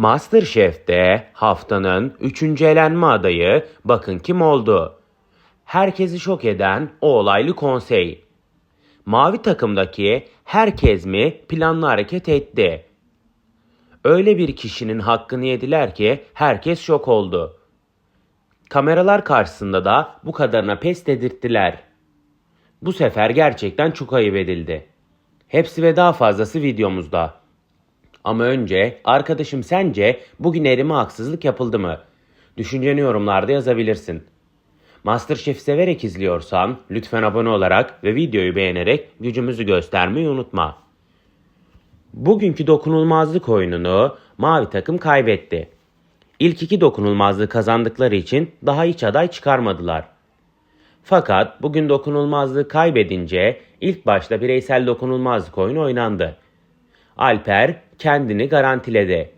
Masterchef'te haftanın 3. elenme adayı bakın kim oldu. Herkesi şok eden o olaylı konsey. Mavi takımdaki herkes mi planlı hareket etti? Öyle bir kişinin hakkını yediler ki herkes şok oldu. Kameralar karşısında da bu kadarına pes dedirttiler. Bu sefer gerçekten çok ayıp edildi. Hepsi ve daha fazlası videomuzda. Ama önce arkadaşım sence bugün erime haksızlık yapıldı mı? Düşünceni yorumlarda yazabilirsin. Masterchef severek izliyorsan lütfen abone olarak ve videoyu beğenerek gücümüzü göstermeyi unutma. Bugünkü dokunulmazlık oyununu mavi takım kaybetti. İlk iki dokunulmazlığı kazandıkları için daha hiç aday çıkarmadılar. Fakat bugün dokunulmazlığı kaybedince ilk başta bireysel dokunulmazlık oyunu oynandı. Alper kendini garantiledi.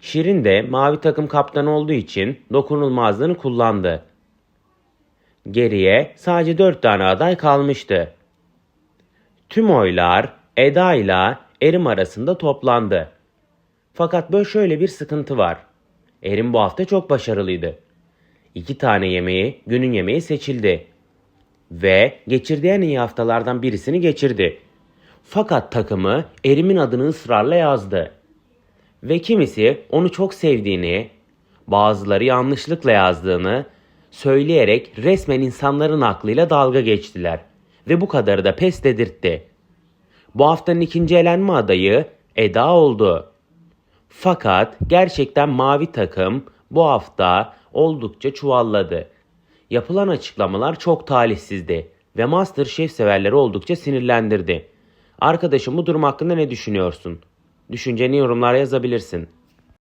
Şirin de mavi takım kaptanı olduğu için dokunulmazlığını kullandı. Geriye sadece 4 tane aday kalmıştı. Tüm oylar Eda ile Erim arasında toplandı. Fakat böyle şöyle bir sıkıntı var. Erim bu hafta çok başarılıydı. İki tane yemeği günün yemeği seçildi. Ve geçirdiği en iyi haftalardan birisini geçirdi. Fakat takımı Erim'in adını ısrarla yazdı. Ve kimisi onu çok sevdiğini, bazıları yanlışlıkla yazdığını söyleyerek resmen insanların aklıyla dalga geçtiler. Ve bu kadarı da pes dedirtti. Bu haftanın ikinci elenme adayı Eda oldu. Fakat gerçekten mavi takım bu hafta oldukça çuvalladı. Yapılan açıklamalar çok talihsizdi ve Masterchef severleri oldukça sinirlendirdi. Arkadaşım bu durum hakkında ne düşünüyorsun? Düşünceni yorumlara yazabilirsin.